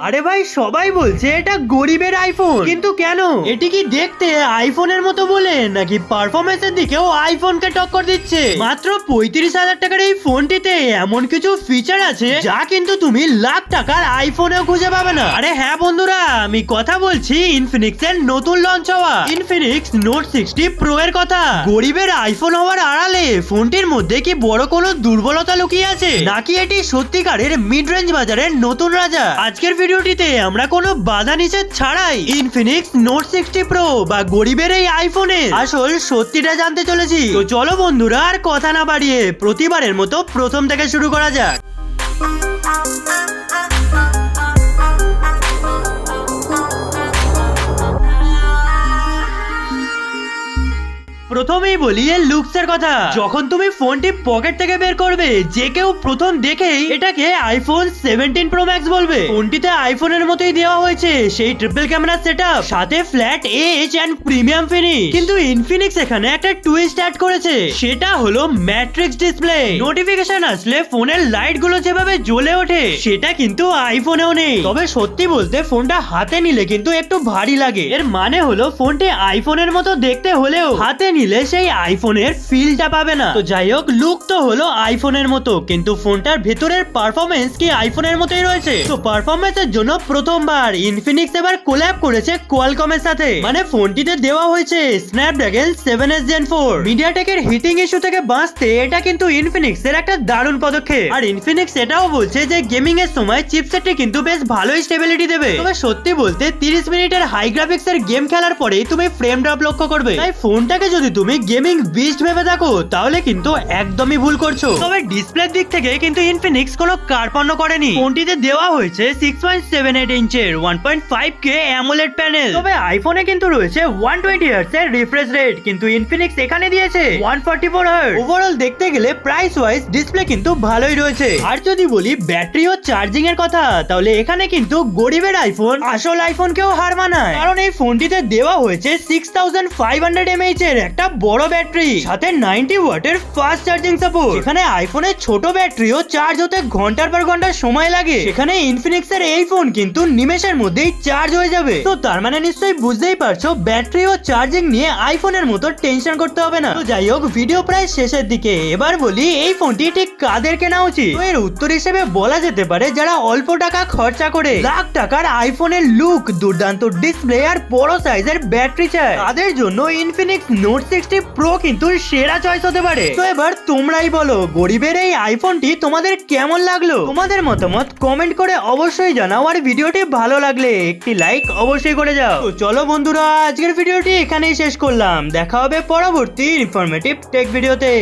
আরে ভাই, সবাই বলছে এটা গরিবের আইফোন কিন্তু কেন? এটি কি দেখতে আইফোনের মতো বলে, নাকি পারফরমেন্সের দিকেও আইফোনকে টক্কর দিচ্ছে? মাত্র পঁয়ত্রিশ হাজার টাকার এই ফোনটিতে এমন কিছু ফিচার আছে, যা কিন্তু তুমি লাখ টাকার আইফোনেও খুঁজে পাবে না। আরে হ্যাঁ বন্ধুরা, আমি কথা বলছি ইনফিনিক্স এর নতুন লঞ্চ হওয়া ইনফিনিক্স নোট সিক্সটি প্রো এর কথা। গরিবের আইফোন হওয়ার আড়ালে ফোনটির মধ্যে কি বড় কোনো দুর্বলতা লুকিয়ে আছে? নাকি এটি সত্যিকারের মিড রেঞ্জ বাজারের নতুন রাজা? আজকের ভিডিওটিতে আমরা কোনো বাধা নিষেধ ছাড়াই ইনফিনিক্স নোট সিক্সটি প্রো বা গরিবের এই আইফোনের আসল সত্যিটা জানতে চলেছি। তো চলো বন্ধুরা, আর কথা না বাড়িয়ে প্রতিবারের মতো প্রথম থেকে শুরু করা যাক। প্রথমেই বলি এর লুকস এর কথা। যখন তুমি ফোনটি পকেট থেকে বের করবে, যে কেউ প্রথম দেখেই এটাকে আইফোন সেভেন্টিন প্রো ম্যাক্স বলবে। ফোনটিতে আইফোনের মতোই দেওয়া হয়েছে, সেই ট্রিপল ক্যামেরা সেটআপ সাথে flat edge and premium finish কিন্তু ইনফিনিক্স এখানে একটা টুইস্ট অ্যাড করেছে, সেটা হলো ম্যাট্রিক্স ডিসপ্লে নোটিফিকেশন আসলে ফোনের লাইটগুলো যেভাবে জ্বলে ওঠে, সেটা কিন্তু আইফোনেও নেই। তবে সত্যি বলতে ফোনটা হাতে নিলে কিন্তু একটু ভারী লাগে। এর মানে হলো ফোনটি আইফোনের মতো দেখতে হলেও হাতে নিলে সেই আইফোনের ফিলটা পাবে না। তো যাই হোক লুক তো হলো আইফোনের মতো, কিন্তু ফোনটার ভেতরের পারফরমেন্স কি আইফোনের মতোই রয়েছে? তো পারফরমেন্সের জন্য প্রথমবার ইনফিনিক্স এবার কোল্যাব করেছে কোয়ালকমের সাথে। মানে ফোনটিতে দেওয়া হয়েছে Snapdragon seven S gen four মিডিয়াটেকের heating issue থেকে বাঁচতে এটা কিন্তু ইনফিনিক্স এর একটা দারুণ পদক্ষেপ। আর ইনফিনিক্স এটাও বলছে যে গেমিং এর সময় চিপসেটটি কিন্তু বেশ ভালোই স্টেবিলিটি দেবে। তবে সত্যি বলতে 30 মিনিটের হাই গ্রাফিক্স এর গেম খেলার পরে তুমি ফ্রেম ড্রপ লক্ষ্য করবে। তাই ফোনটাকে যদি তুমি গেমিং বিস্ট ভেবে দেখো, তাহলে কিন্তু একদমই ভুল করছ। তবে ডিসপ্লের দিক থেকে কিন্তু ইনফিনিক্স কোনো কার্পণ্য করেনি। ফোনটিতে দেওয়া হয়েছে six point seven eight ইঞ্চের one point five K AMOLED panel তবে আইফোনে কিন্তু রয়েছে ওয়ান টোয়েন্টি হার্টস এর রিফ্রেশ রেট কিন্তু ইনফিনিক্স এখানে দিয়েছে one forty four hertz overall দেখতে গেলে প্রাইস ওয়াইজ ডিসপ্লে কিন্তু ভালোই রয়েছে। আর যদি বলি ব্যাটারি ও চার্জিং এর কথা, তাহলে এখানে কিন্তু গরিবের আইফোন আসল আইফোনকেও হার মানায়। কারণ এই ফোনটিতে দেওয়া হয়েছে six thousand five hundred mAh এর একটা বড় ব্যাটারি, সাথে নাইনটি ওয়াটের ফাস্ট চার্জিং সাপোর্ট এখানে আইফোনের ছোট ব্যাটারিও চার্জ হতে ঘণ্টার পর ঘণ্টা সময় লাগে। সেখানে ইনফিনিক্স এর এই ফোন কিন্তু নিমেষের মধ্যেই চার্জ হয়ে যাবে। তো তার মানে নিশ্চয়ই বুঝতেই পারছ, ব্যাটারি ও চার্জিং নিয়ে আইফোনের মতো টেনশন করতে হবে না। তো যাই হোক ভিডিও প্রায় শেষের দিকে। এবার বলি, এই ফোনটি ঠিক কাদের কেনা উচিত? এর উত্তর হিসেবে বলা যেতে পারে যারা অল্প টাকা খরচা করে, লাখ টাকার আইফোনের লুক দুর্দান্ত ডিসপ্লে আর বড় সাইজের ব্যাটারি চায়। তাদের জন্য ইনফিনিক্স নোট সিক্সটি প্রো কিন্তু সেরা চয়েস হতে পারে। তো এবার তোমরাই বলো, গরিবের এই আইফোনটি তোমাদের কেমন লাগল? তোমাদের মতামত কমেন্ট করে অবশ্যই জানাও আর ভিডিওটি ভালো লাগলে একটি লাইক অবশ্যই করে যাও। চলো বন্ধুরা, আজকের ভিডিওটি এখানেই শেষ করলাম। দেখা হবে পরবর্তী ইনফরমেটিভ টেক ভিডিওতে